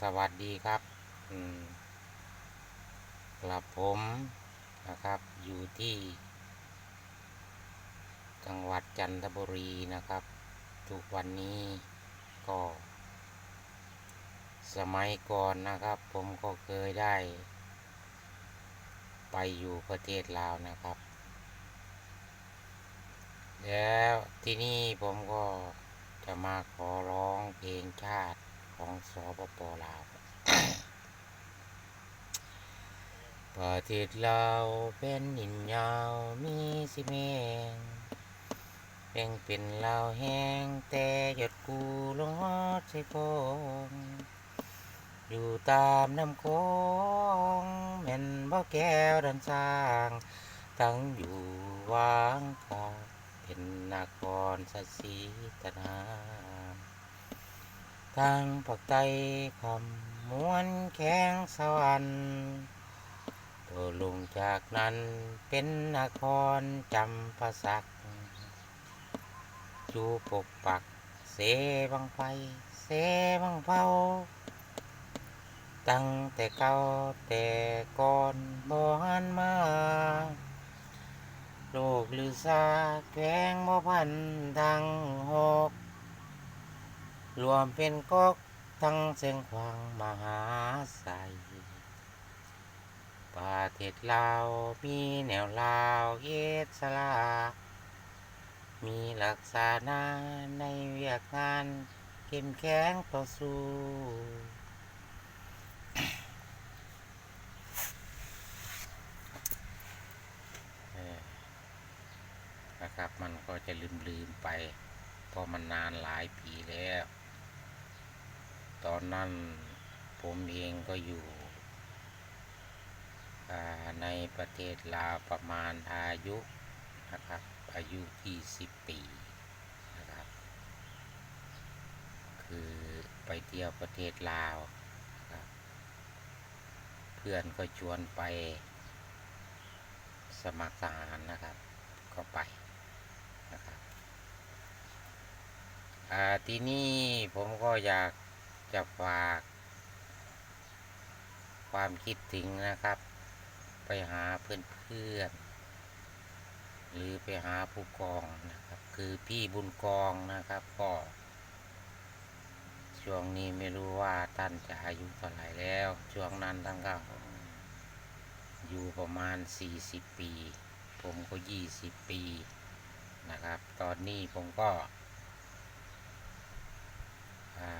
สวัสดีครับกลับผมนะครับอยู่ที่ จังหวัดจันทบุรีนะครับ ทุกวันนี้ก็ สมัยก่อนนะครับ ผมก็เคยได้ ไปอยู่ประเทศลาวนะครับ แล้วที่นี่ผมก็จะมาขอร้องเพลงชาติ ของสปปลาว ประเทศลาวเป็นหินยาวมีสิเมงยังเป็นลาวแห้งแต่หยดกูลงฮอดใส่ฟองอยู่ตามน้ำโคงแม่นบ่แก้วดันสร้าง ตั้งอยู่วางกาเป็นนครสสีตนา ทางปักใต้คำม้วนแข้งสวรรค์ตัวลงจากนั้นเป็นนครจำปาสักจูปกปักเสบังไฟเสบังเผาตั้งแต่เก่าแต่ก่อนบ่หันมาโลกลือซาแขวงบ่พันทั้งหก รวมเป็นกอกทั้งเสียงขวางมหาใสประเทศลาวมีแนวลาวเอสลา มีหลักษานาในเวียกงานเข้มแข็งต่อสู้นะครับมันก็จะลืม ๆ ไป เพราะมันนานหลายปีแล้ว ตอนนั้นผมเองก็อยู่ในประเทศลาวประมาณอายุนะครับอายุ 20 ปีนะครับ คือไปเที่ยวประเทศลาวครับเพื่อนก็ชวนไปสมัครทหารนะครับ ก็ไปนะครับทีนี่ผมก็อยาก จะฝาก ความคิดถึงนะครับ ไปหาเพื่อนๆ หรือไปหาผู้กองนะครับ คือพี่บุญกองนะครับก็ช่วงนี้ไม่รู้ว่าท่านจะอายุเท่าไหร่แล้ว ช่วงนั้นท่านก็อยู่ประมาณ 40 ปี ผมก็ 20 ปีนะครับ ตอนนี้ผมก็อ่า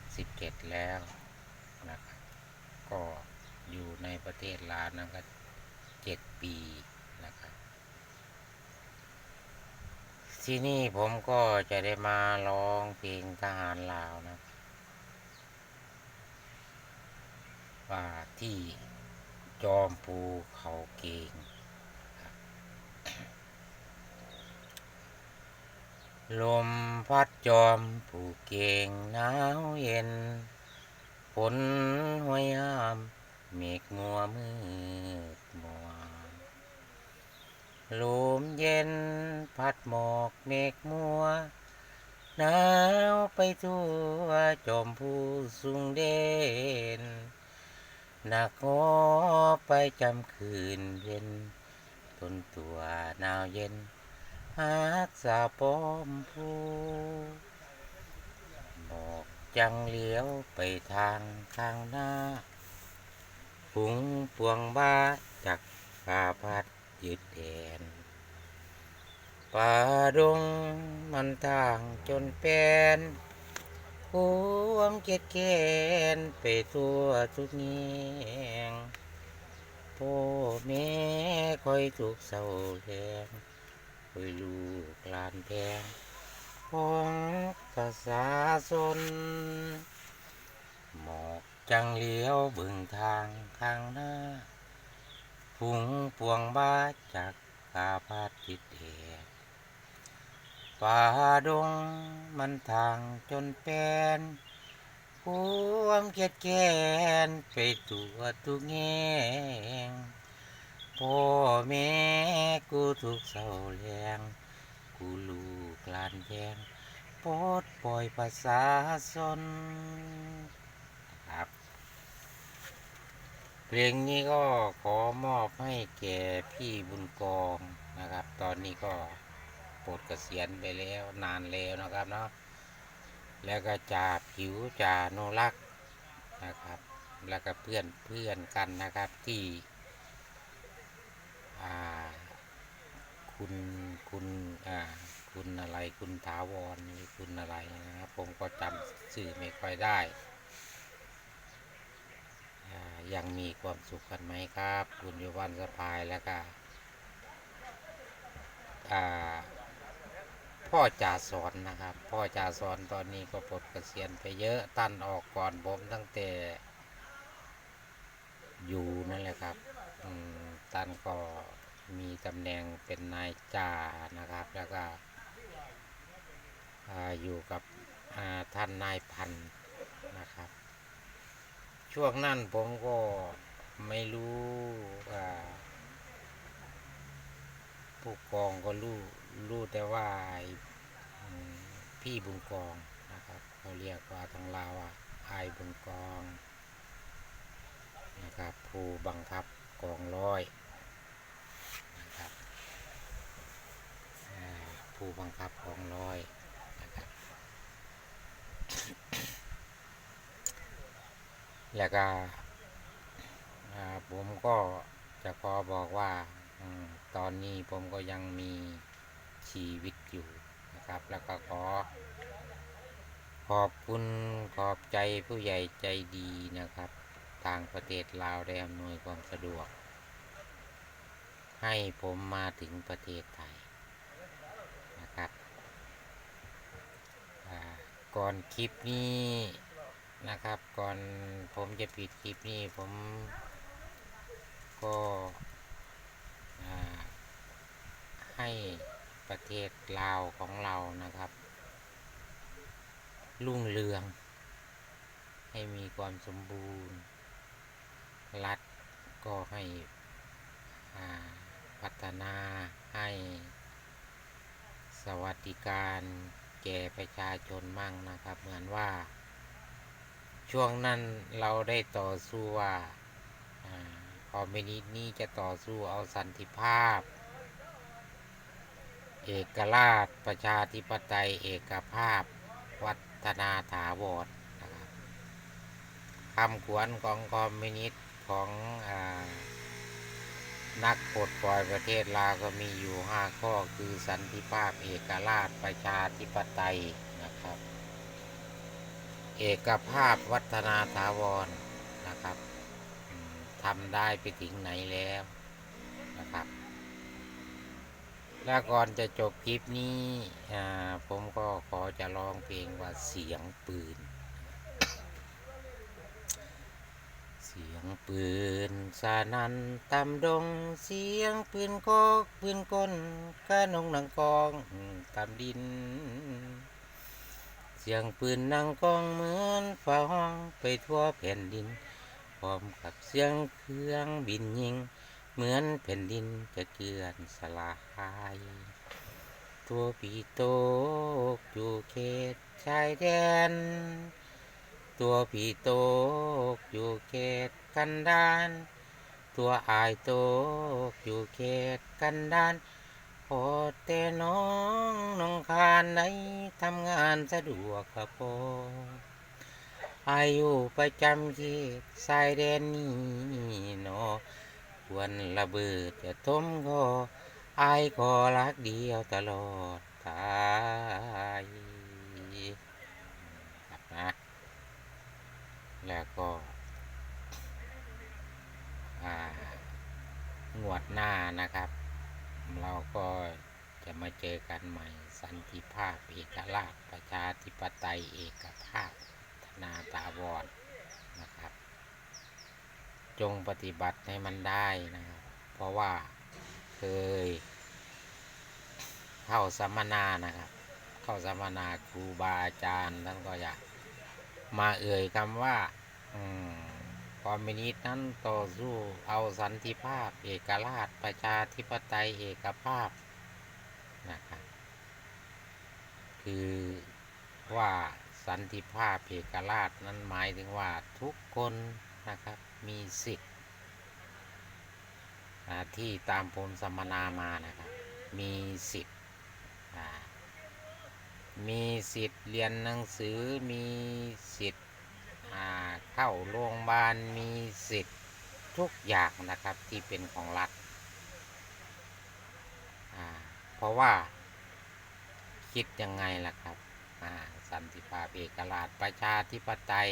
67 แล้วนะครับก็อยู่ในประเทศลาวนั่นก็7ปีนะครับที่นี่ผมก็จะได้มาร้องเพลงทหารลาวนะว่าที่จอมภูเขาเกงครับ ลมพัดจอมภูเก่งหนาวเย็นฝนห้วยห้ามเมฆมัวมืดมัวลมเย็นพัดหมอกเมฆมัวหนาวไปทั่วจอมภูสูงเด่นหนักงอไปจำคืนเย็นทนตัวหนาวเย็น หักสาปอมผู้บอกจังเลี้ยวไปทางข้างหน้าหุงปวงบ้าจากป่าพัดยืดแดนป่าดงมันทางจนเป็นความเกลียดแค้นไปทั่วทุกแง่งพ่อแม่คอยถูกเศร้าแรง คอยลูกลานแพงของประชาชนหมอกจังเลี้ยวเบึงทางข้างหน้าพุงปวงบ้าจากกาพาติดแดดป่าดงมันทางจนเป็นควมเกียดแค้นไปตัวทุกแง่ง พ่อแม่กูทุกเศร้าแรงกูลูกลานแยงปลดปล่อยภาษาสนครับ เพลงนี้ก็ขอมอบให้แก่พี่บุญกองนะครับ ตอนนี้ก็ปวดกเกษียณไปแล้วนานแล้วนะครับเนาะแล้วก็จ่าผิวจ่าโนรักนะครับ แล้วก็เพื่อนเพื่อนกันนะครับที่ คุณคุณคุณอะไรคุณถาวรหรือคุณอะไรนะครับ ผมก็จำชื่อไม่ค่อยได้ ยังมีความสุขกันไหมครับ คุณยวันสะพายแล้วก็พ่อจ่าสอนนะครับ พ่อจ่าสอนตอนนี้ก็ปลดเกษียณไปเยอะตั้นออกก่อนผมตั้งแต่อยู่นั่นแหละครับ อืม ตันก็มีตำแหน่งเป็นนายจ่านะครับ แล้วก็ออยู่กับท่านนายพันนะครับ ช่วงนั้นผมก็ไม่รู้ผู้กองก็รู้รู้แต่ว่าพี่บุญกองนะครับเขาเรียกว่าทางลาวว่าไอ้บุญกองนะครับผู้บังคับกองร้อยนะครับอ่าผู้ บังคับกองร้อยนะครับแล้วก็ผมก็จะขอบอกว่าอตอนนี้ผมก็ยังมีชีวิตอยู่นะครับ แล้วก็ขอ ขอบคุณขอบใจผู้ใหญ่ใจดีนะครับทางประเทศลาวได้อำนวยความสะดวก ให้ผมมาถึงประเทศไทยนะครับอ่า ก่อนคลิปนี้นะครับ ก่อนผมจะปิดคลิปนี้ผมก็ให้ประเทศลาวของเรานะครับ รุ่งเรือง ให้มีความสมบูรณ์ รัฐก็ให้พัฒนาให้สวัสดิการ แก่ประชาชนมั่งนะครับ เหมือนว่า ช่วงนั้นเราได้ต่อสู้ว่าคอมมิวนิสต์นี้จะต่อสู้เอาสันติภาพ เอกราชประชาธิปไตยเอกภาพ วัฒนาถาวรนะครับคำขวัญของคอมมิวนิสต์ของอ นักปลดปล่อยประเทศลาวก็มีอยู่ห้าข้อคือสันติภาพเอกราชประชาธิปไตยนะครับ เอกภาพวัฒนาถาวรนะครับทำได้ไปถึงไหนแล้วนะครับ แล้วก่อนจะจบคลิปนี้อ่าผมก็ขอจะร้องเพลงว่าเสียงปืน เสีย งปืนสานันตำดงเสียงปืนกอกปืนกลกระนงหนังกองตำดิน เสียงปืนนังกองเหมือนฟ้าห้องไปทั่วแผ่นดิน พร้อมกับเสียงเครื่องบินยิง เหมือนแผ่นดินจะเกลื่อนสลาย ตัวปีโตกอยู่เขตชายแดน ตัวผีโตกอยู่เขตกันดานตัวอายโตกอยู่เขตกันดานพอแต่น้องน้องคานในทำงานสะดวกครับพออายุประจำเขตชายแดนนี้เนอควรระเบิดจะทมคออายขอรักเดียวตลอดกายครับนะ แล้วก็งวดหน้านะครับ เราก็จะมาเจอกันใหม่ สันติภาพเอกราชประชาธิปไตยเอกภาพธนาตาวรนะครับ จงปฏิบัติให้มันได้นะครับ เพราะว่าเคย เข้าสัมมนานะครับ เข้าสัมมนาครูบาอาจารย์ท่านก็อยาก มาเอ่ยคำว่าคอมมิวนิสต์นั้นต่อสู้เอาสันติภาพ เอกราชประชาธิปไตยเอกภาพนะครับคือว่าสันติภาพเอกราชนั้นหมายถึงว่าทุกคนนะครับมีสิทธิ์ที่ตามผมสัมมนามานะครับมีสิทธิ์ มีสิทธิ์เรียนหนังสือมีสิทธิ์เข้าโรงพยาบาลมีสิทธิ์ทุกอย่างนะครับที่เป็นของรัฐเพราะว่าคิดยังไงล่ะครับสันติภาพเอกราชประชาธิปไตย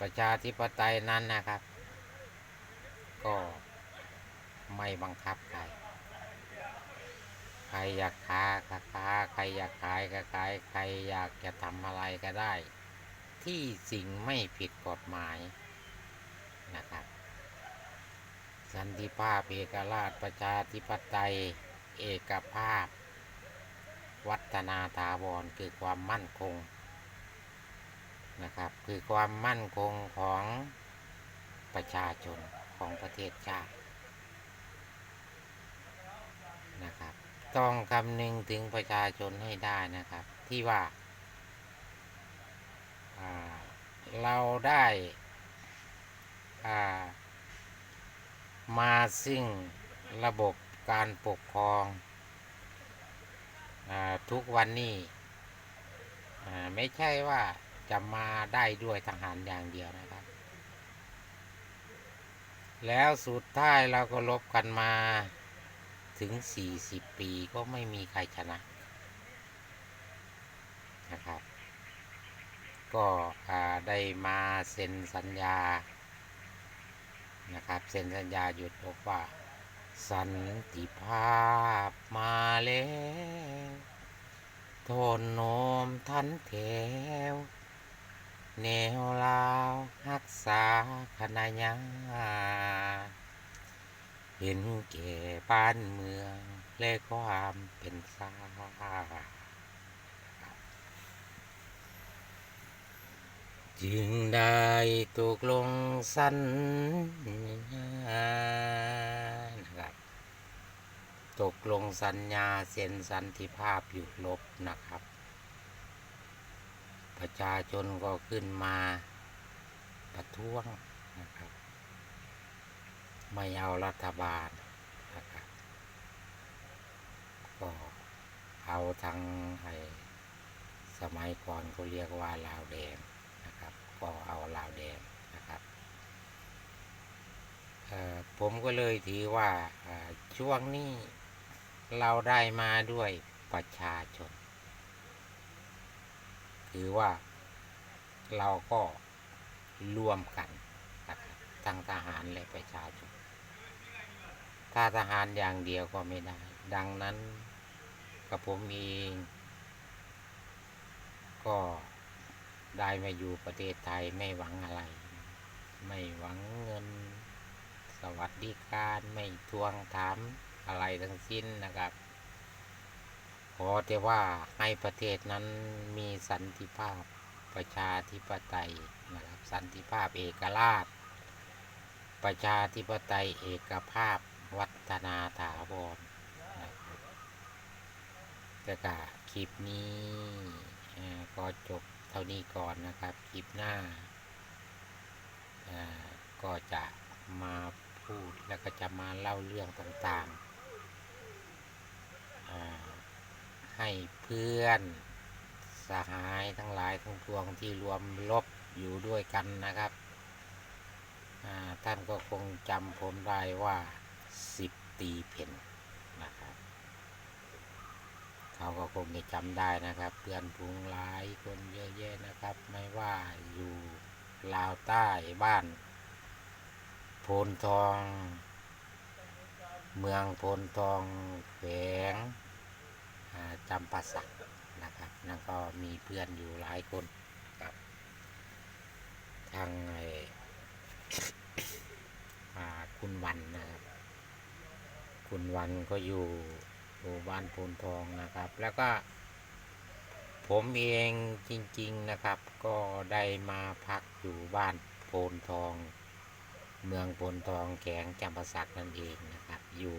ประชาธิปไตยนั้นนะครับ ก็ไม่บังคับใคร รอยากค้าก็ค้าใครอยากขายก็ขายใครอยากจะทำอะไรก็ได้ ที่สิ่งไม่ผิดกฎหมายนะครับ สันติภาพเอกราชประชาธิปไตย เอกภาพ วัฒนาถาวรคือความมั่นคงนะครับ คือความมั่นคงของประชาชนของประเทศชาตินะครับ ต้องคำนึงถึงประชาชนให้ได้นะครับ ที่ว่า เราได้มาซึ่งระบบการปกครองอทุกวันนี้ไม่ใช่ว่าจะมาได้ด้วยทหารอย่างเดียวนะครับ แล้วสุดท้ายเราก็ลบกันมา ถึง 40 ปีก็ไม่มีใครชนะนะครับ ก็ได้มาเซ็นสัญญานะครับเซ็นสัญญาหยุดบอกว่า สันติภาพมาแล้วทนโนมทันแถว แนวลาวรักษาคณะยา เห็นแก่บ้านเมือง และความเป็นสาจึงได้ตกลงสัญญานะครับตกลงสัญญาเซ็นสันติภาพหยุดลบนะครับ ประชาชนก็ขึ้นมาประท้วงนะครับ ไม่เอารัฐบาลนะครับก็เอาทางไอ้สมัยก่อนเขาเรียกว่าลาวแดงนะครับ ก็เอาลาวแดงนะครับผมก็เลยถือว่าช่วงนี้เราได้มาด้วยประชาชนถือว่าเราก็ร่วมกันนะครับทั้งทหารและประชาชน ถ้าทหารอย่างเดียวก็ไม่ได้ ดังนั้นกับผมเองก็ได้มาอยู่ประเทศไทยไม่หวังอะไร ไม่หวังเงิน สวัสดิการไม่ทวงถามอะไรทั้งสิ้นนะครับ ขอแต่ว่าให้ประเทศนั้นมีสันติภาพประชาธิปไตยนะครับ สันติภาพเอกราช ประชาธิปไตยเอกภาพ วัฒนาถาวรนะครับแต่กะคลิปนี้ก็จบเท่านี้ก่อนนะครับ คลิปหน้า ก็จะมาพูดแล้วก็จะมาเล่าเรื่องต่างๆ ให้เพื่อนสหายทั้งหลายทั้งปวงที่รวมลบอยู่ด้วยกันนะครับท่านก็คงจำผมได้ว่า สิบตีเพนนะครับ เขาก็คงจะจำได้นะครับ เพื่อนพุงหลายคนเยอะแยะนะครับ ไม่ว่าอยู่ลาวใต้บ้าน โพนทอง เมืองโพนทองแขวงจำปาสักนะครับนั่นก็มีเพื่อนอยู่หลายคนครับทางไออคุณวันนะครับ คุณวันก็อยู่หมู่บ้านโพนทองนะครับ แล้วก็ ผมเองจริง ๆนะครับ ก็ได้มาพักอยู่บ้านโพนทอง เมืองโพนทองแขงจำปาสักนั่นเองนะครับ อยู่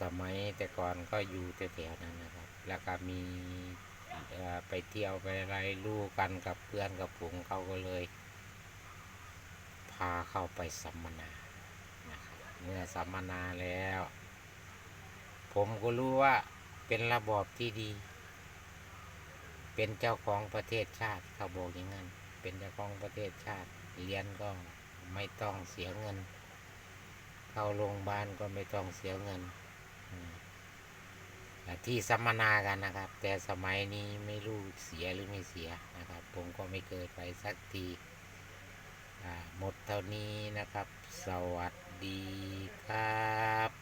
สมัยแต่ก่อนก็อยู่แถวๆนั้นนะครับ แล้วก็มีไปเที่ยวไปอะไรลู่กันกับเพื่อนกับผงเขาก็เลย พาเข้าไปสัมมนา เมื่อสัมมนาแล้ว ผมก็รู้ว่าเป็นระบอบที่ดี เป็นเจ้าของประเทศชาติเขาบอกอย่างนั้น เป็นเจ้าของประเทศชาติเรียนก็ไม่ต้องเสียเงิน เข้าโรงพยาบาลก็ไม่ต้องเสียเงินที่สัมมนากันนะครับ แต่สมัยนี้ไม่รู้เสียหรือไม่เสียนะครับ ผมก็ไม่เคยไปสักทีหมดเท่านี้นะครับ สวัสดี ดีครับ